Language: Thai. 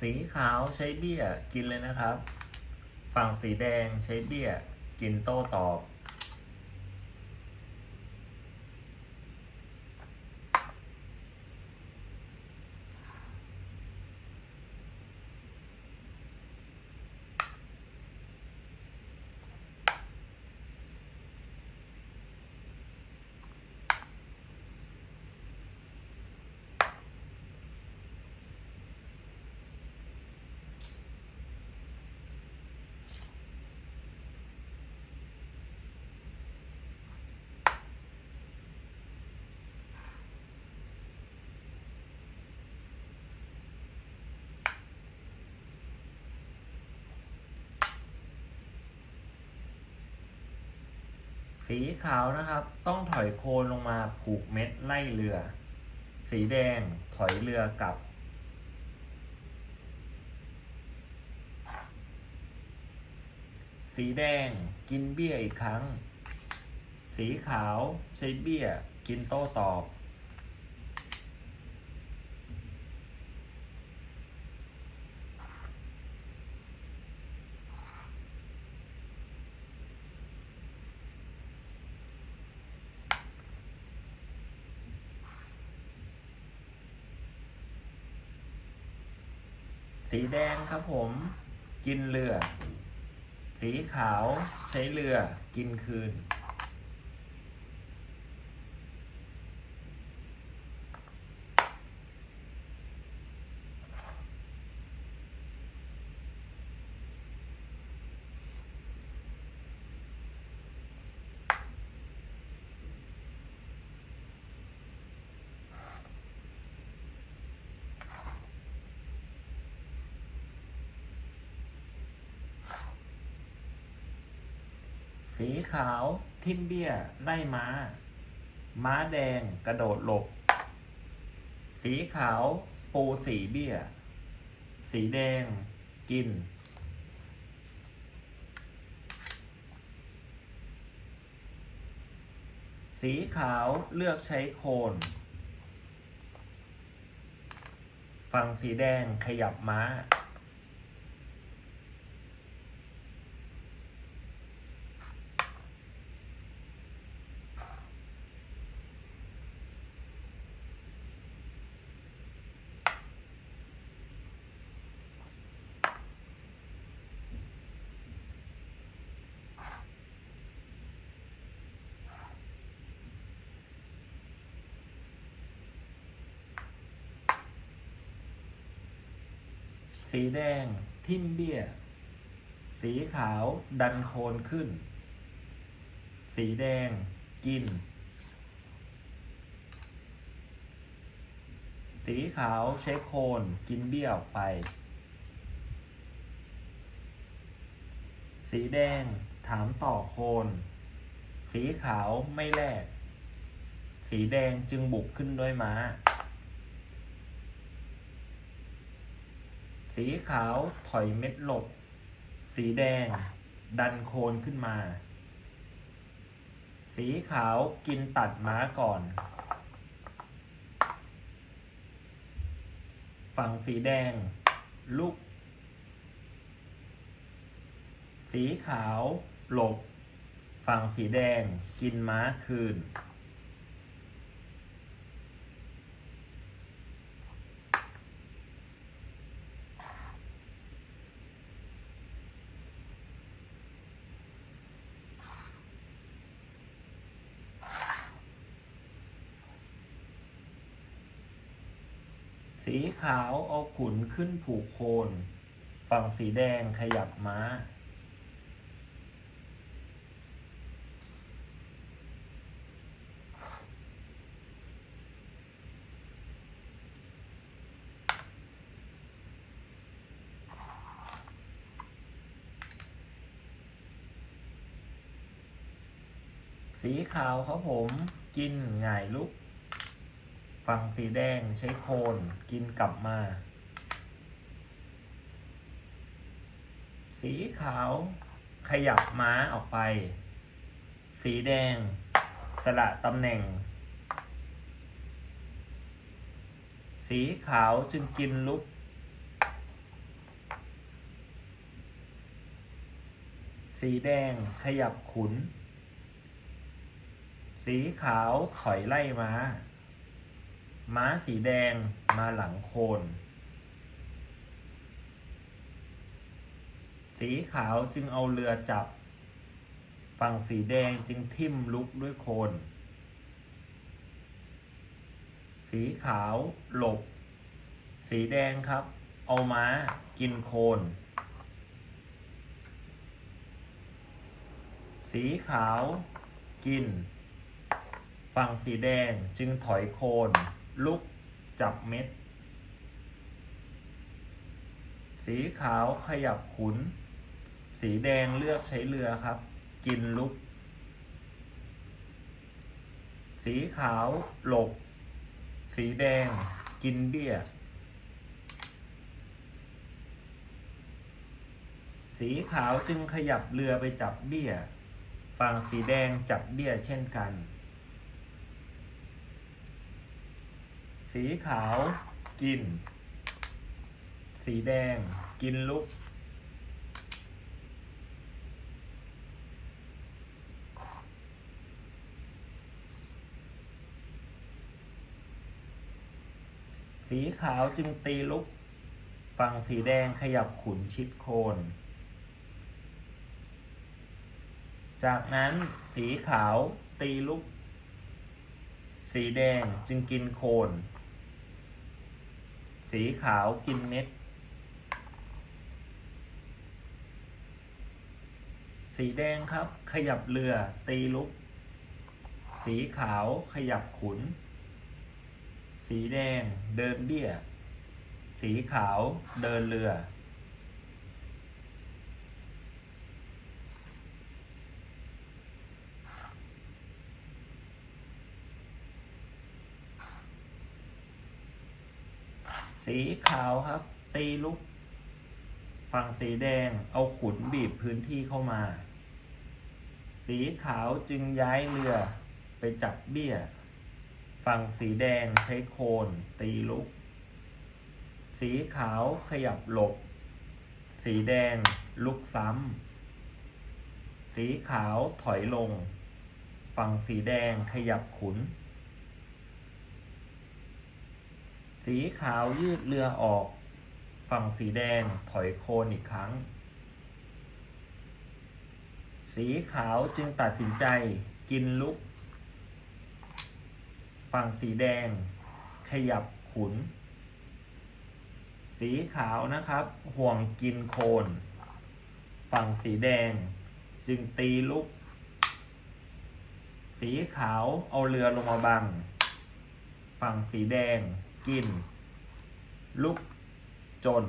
สีขาวใช้เบี้ยกินเลยนะครับ ฝั่งสีแดงใช้เบี้ยกินโต้ตอบ สีขาวนะครับ ต้องถอยโคนลงมาผูกเม็ดไล่เรือ สีแดงถอยเรือกลับ สีแดงกินเบี้ยอีกครั้ง สีขาวใช้เบี้ยกินโต้ตอบ สีแดงครับผม กินเรือ สีขาวใช้เรือกินคืน สีขาว ทิมเบี้ยไล่ม้า ม้าแดงกระโดดหลบ สีขาวปูสีเบี้ย สีแดงกิน สีขาวเลือกใช้โคน ฝั่งสีแดงขยับม้า สีแดงทิมเบี้ย สีขาวดันโคนขึ้น สีแดงกิน สีขาวใช้โคนกินเบี้ยออกไป สีแดงถามต่อโคน สีขาวไม่แลกสีแดงจึงบุกขึ้นด้วยม้า สีขาวถอยเม็ดหลบ สีแดง ดันโคนขึ้นมา สีขาวกินตัดม้าก่อน ฝั่งสีแดง ลุก สีขาวหลบ ฝั่งสีแดงกินม้าคืน สีขาวเอาขุนขึ้นผูกโคน ฝั่งสีแดงขยับม้า สีขาวครับผมกินหงายลุกังสีแดงใช้โคนกินกลับมา สีขาวขยับม้าออกไป สีแดง สละตำแหน่ง สีขาวจึงกินลุก สีแดงขยับขุน สีขาวถอยไล่มา้า ม้าสีแดงมาหลังโคน สีขาวจึงเอาเรือจับ ฝั่งสีแดงจึงทิ่มลุกด้วยโคน สีขาวหลบ สีแดงครับ เอาม้ากินโคน สีขาวกิน ฝั่งสีแดงจึงถอยโคน ลุกจับเม็ด สีขาวขยับขุน สีแดงเลือกใช้เรือครับ กินลุก สีขาวหลบ สีแดงกินเบี้ย สีขาวจึงขยับเรือไปจับเบี้ย ฝั่งสีแดงจับเบี้ยเช่นกัน สีขาวกิน สีแดงกินลุก สีขาวจึงตีลุก ฝั่งสีแดงขยับขุนชิดโคน จากนั้นสีขาวตีลุก สีแดงจึงกินโคน สีขาวกินเม็ด สีแดงครับ ขยับเรือตีลุก สีขาวขยับขุน สีแดงเดินเบี้ย สีขาวเดินเรือ สีขาวครับ ตีลุก ฝั่งสีแดงเอาขุนบีบพื้นที่เข้ามา สีขาวจึงย้ายเรือไปจับเบี้ย ฝั่งสีแดงใช้โคนตีลุก สีขาวขยับหลบ สีแดงลุกซ้ำ สีขาวถอยลง ฝั่งสีแดงขยับขุน สีขาวยืดเรือออก ฝั่งสีแดงถอยโคนอีกครั้ง สีขาวจึงตัดสินใจกินลุก ฝั่งสีแดง ขยับขุน สีขาวนะครับ ห่วงกินโคน ฝั่งสีแดง จึงตีลุก สีขาวเอาเรือลงมาบัง ฝั่งสีแดง กิน ลุกจน